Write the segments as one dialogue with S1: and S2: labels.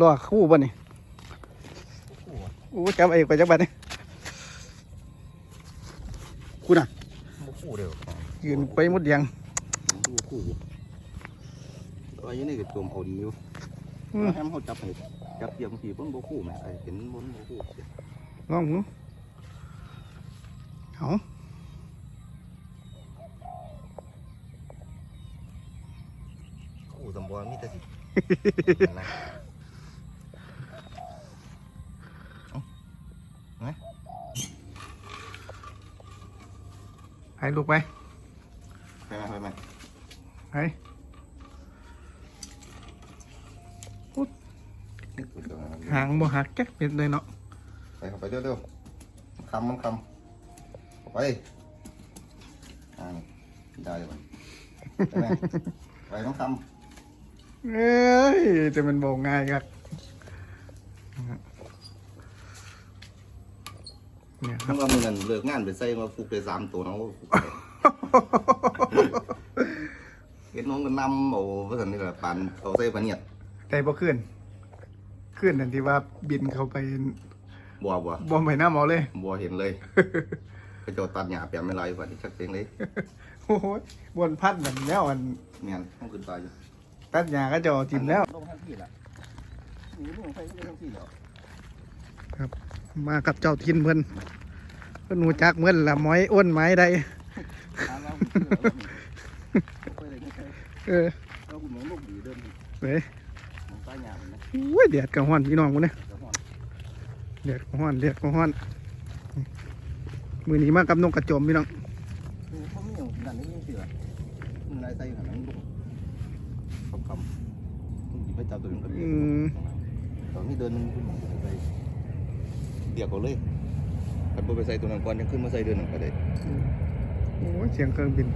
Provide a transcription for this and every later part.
S1: รอคู่บ่นี่โอ้จับไอ้ไปจับบัดนี่คุณอะ
S2: บ่คู่เดียว
S1: ยืนไปหมดยัง
S2: บ่คู่ตัวอยังนี่ก็ตัวเอาดีอยู่
S1: อืม
S2: แฮมเขาจับให้จับเทียมทีเพิ่นบ่คู่แม่ไอ้เห็นบนบ่คู่
S1: ลองดูเอา
S2: คู่สมบูรณ์มีแต่สิ
S1: ให้ลูกไป
S2: ไปไหมไปไหม
S1: ให้หางบ่หักแก๊กเป็นเลยเนาะ
S2: ไป เข้าไปเร็วๆคำมันคำเข้าไปอ่านี่ได้เลยไปไหมไปน้องคำ
S1: เอ้ยจะเป็นโบง่ายครับเนี่ยครั
S2: ทั้
S1: บ
S2: งว่ามึงนั่นเลิกงานไปใส่มาฟุกไปสามตัวเนาะเห็นน้องก็นำเอาว่าสันนี่แหละปานเอาใส่ปานเนียด
S1: แต่บ่ขึ้นขึ้นนั่นที่ว่าบินเข้าไป
S2: บัวบัว
S1: บ่ไปน้ำเอาเลย
S2: บัวเห็นเลยไปโจดตัดหญ้าเปียไม่ลายกว่าที่ชักเจงเลย
S1: โอ้โหบนพัดแบบแล้วอัน
S2: เนี่ยต้องขึ้นไปอยู่
S1: ตัดหญ้าก็จะเอาทิมแล้ว
S2: ลงทั้งที่ละนี่ลงใส่ทั้งที่แล้ว
S1: มากับเจ้าทินเพิ่นเพิ่นหูจักเมื่อนละหม้อยอ้วนไม้ใด
S2: ถามเราไปเลยไม่ใช่
S1: เออ
S2: เราคุณหมอลูกดีเดิน
S1: เฮ้ย
S2: มองใต้หญ้ามันนะ
S1: อุ้ยเดือดกับฮ้อนพี่น้องกูเนี่ย
S2: เดี๋ยวหอน
S1: เดือดกับฮ้อนเดือดกับฮ้อนมือนี้มากับนกกระจอมพี่น้อง
S2: ดูเขาไม่อยู่นั่นนี่สิล่ะมันนายใส่ขนาดนั้นลูกคำคำมึงหยิบไปจับตัวนึงก็ดี
S1: อืม
S2: ตอนนี้เดินมันขึ้นมาใส่ เดียวเขาเลยคันบ่ไปใส่ตัวนั้นก่อนยังขึ้นมาใส่เดือนหนึ่งก็ได้
S1: โอ้ยเสียงเครื่องบิน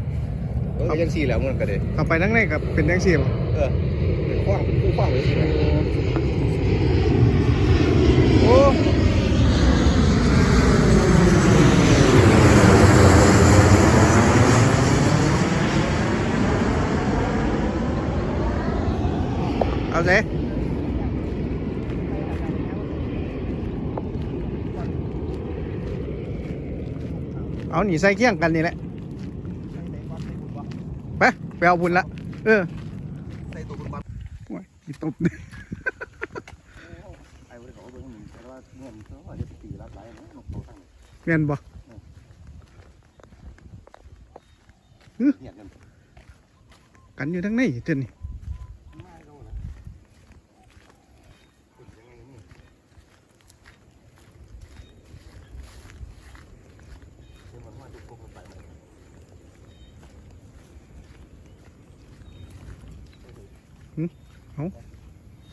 S2: เออยังสี่แล้วมันก็ได้
S1: เข้าไปทั้งในกับเป็นยังสี่บ่
S2: เออเป็นขว้างเป็นคู่ขว้างเลยสินะ
S1: โอ้เอาเสเอา หนีใส่เคียงกันนี่แหละไปไปเอาบุญละเออ
S2: ใส่ตัวบนบัตร
S1: โอ้ยอีตบ
S2: ไอ้บริษัทเอาตัวนี้แต่ว่าเงินเขาว่าจะตีรักหลายนะนกตัวตั้ง
S1: เงินบ่กันอยู่ทั้งในเจนนี่
S2: ไม่รู้นะยังไงนี่เป็นวันว่าทุกคนไปไหม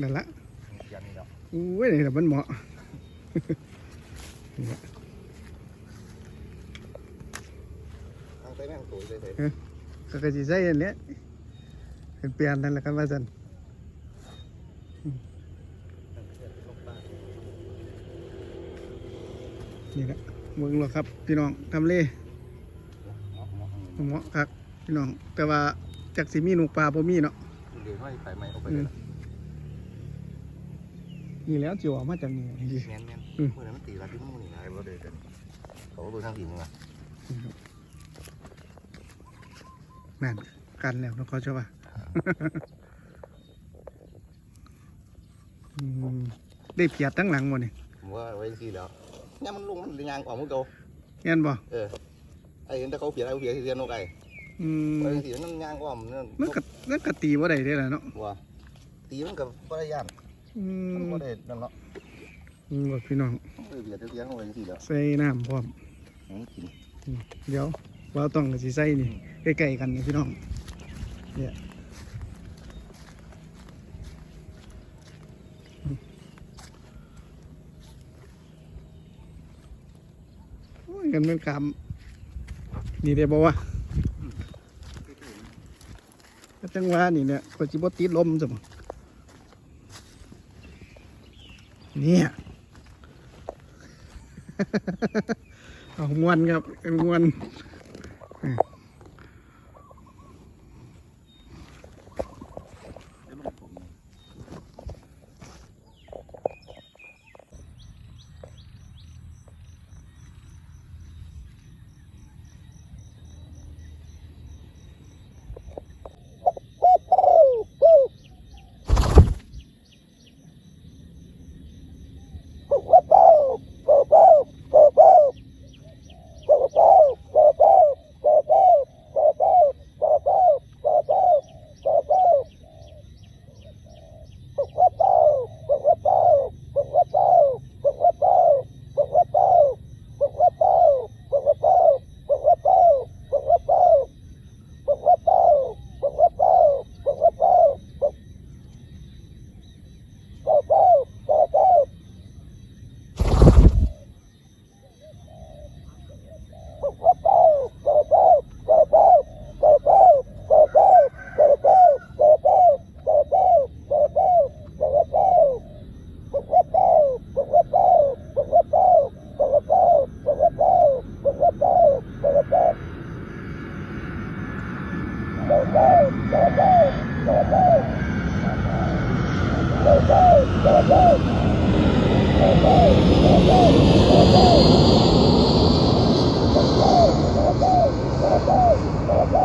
S1: นั่นละ
S2: ยันนี่แล้ว
S1: อุ้ยนี่แหละมันเหมาะ
S2: ทางใต้แม่งตัวใส่ใส่
S1: ก็กระสิใส่อันเนี้ยเป็นเปลี่ยนนั่นแหละกันว่าสันนี่แหละเมืองหรอกครับพี่น้องทำเลเหมาะครับพี่น้องแต่ว่าจากสิมีหนูปลาบ่มีเนาะ
S2: เดี๋ยวให้ไปใหม่เอาไป
S1: อื
S2: เล
S1: ม
S2: ย
S1: นี่แล้วจิ๋วออกมาจากนี่
S2: แมนแมน
S1: อืม
S2: เมื่อนั้นมันตีรัดที่มุ่งนี่ไงเราเดินกันเขาดูทางผีมึงอะ
S1: นั่นกันแล้วเนาะเขาจะว่าอืมได้เปียดทั้งหลังหมดนี่
S2: ผมว่าไว้ที่แล้วเนี่ยมันลงมันยางออกมันเก่า
S1: เงี้ยบ่
S2: เออไอ้เห็นแต่เขาเพียรเขาเพียรที่เรียนนกไก่
S1: อืม
S2: ไอ้ที่นั่นยางอ้อมนั่น
S1: มันก็มันก็ตีบ่ได้เด้ล่ะเนาะ
S2: บัวตีมันกับปริยาน
S1: อื
S2: มัน
S1: ม
S2: ก็ได้นั่นเนาะ
S1: อืมบ่พี่น้อง
S2: เออเพียรที่เรียนเขาไว้ที่แล้ว
S1: ใส่น้ำพร้อม
S2: มันกิน
S1: เดี๋ยวเราต้องกับสิใส่นี่ใกล้ๆกันนี่พี่น้องเนี่ยโอ้ยกันเป็นคำนี่เดี๋ยวบอกว่าก็ จังว่านี่เนี่ยก็จิบติดลมสมเนี่ยเอามวนครับมวน Oh.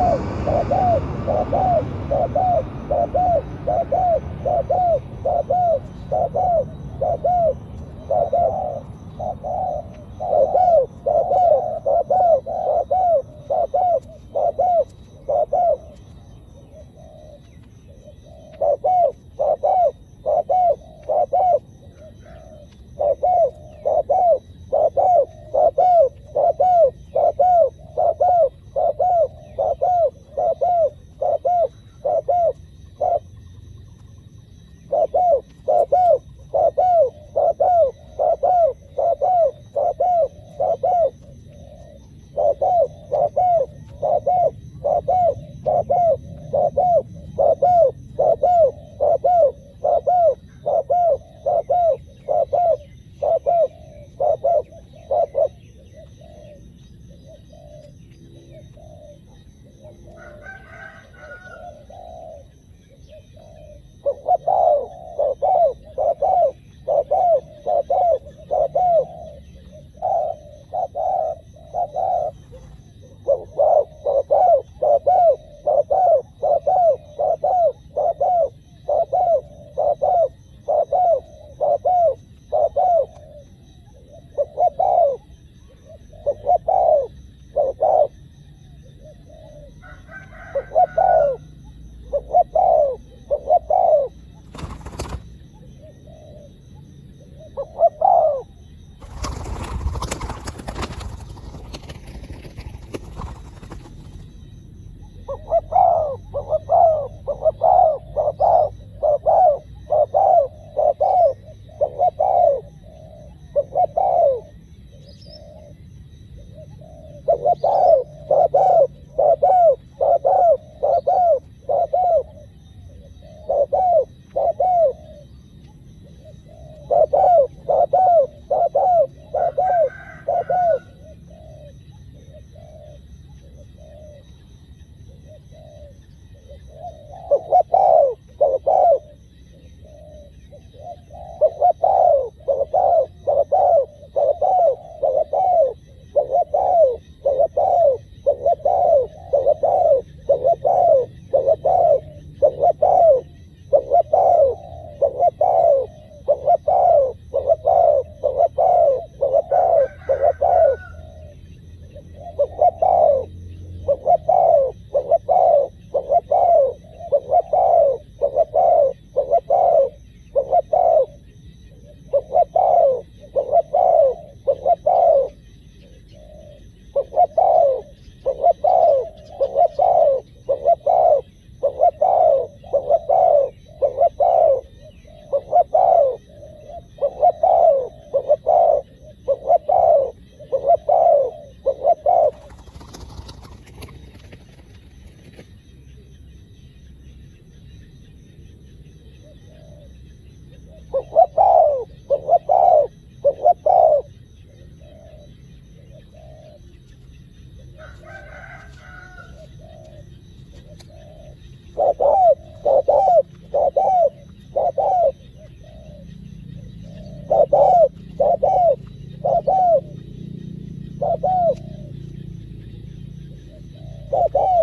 S1: เ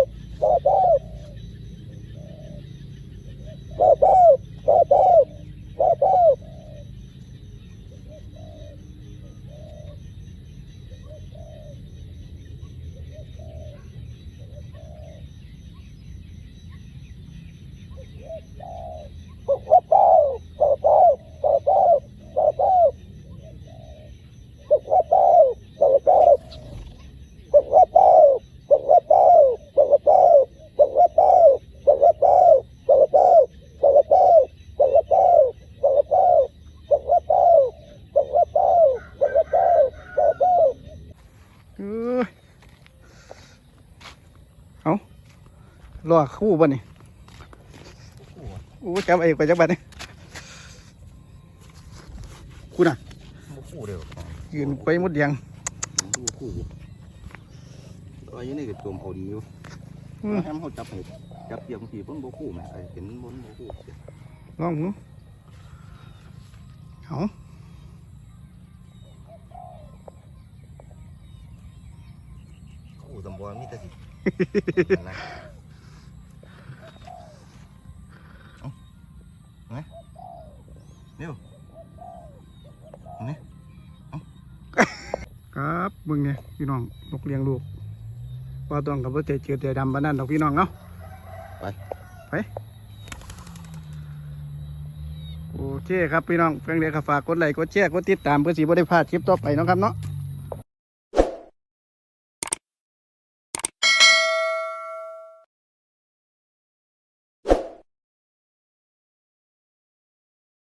S1: เอารอคู่บ่นี่โอ้จับไอ้กว่าจักบัดนี่คุณอะ
S2: บ่คู่เดียว
S1: ยืนไปมุดเดียง
S2: บ่คู่ก็ยังนี่ก็ตัวพอดีอยู่
S1: อืม
S2: แฮมเขาจับให้จับเทียมทีเพิ่นบ่คู่แม่ไอ้เห็นบนบ่คู่
S1: ลองหูเอา
S2: เอาเอาไหมเร็วเอาไหม
S1: ครับมึงเนี่ยพี่น้องลูกเลี้ยงลูกว่าต้องกับว่าใจเจือใจดำบ้านนั่นดอกพี่น้องเนาะ
S2: ไป
S1: ไปโอเคครับพี่น้องเพียงเดียวก็ฝากกดไลค์กดแชร์กดติดตามเพื่อสีบริพลาดคลิปต่อไปเนาะครับเนาะ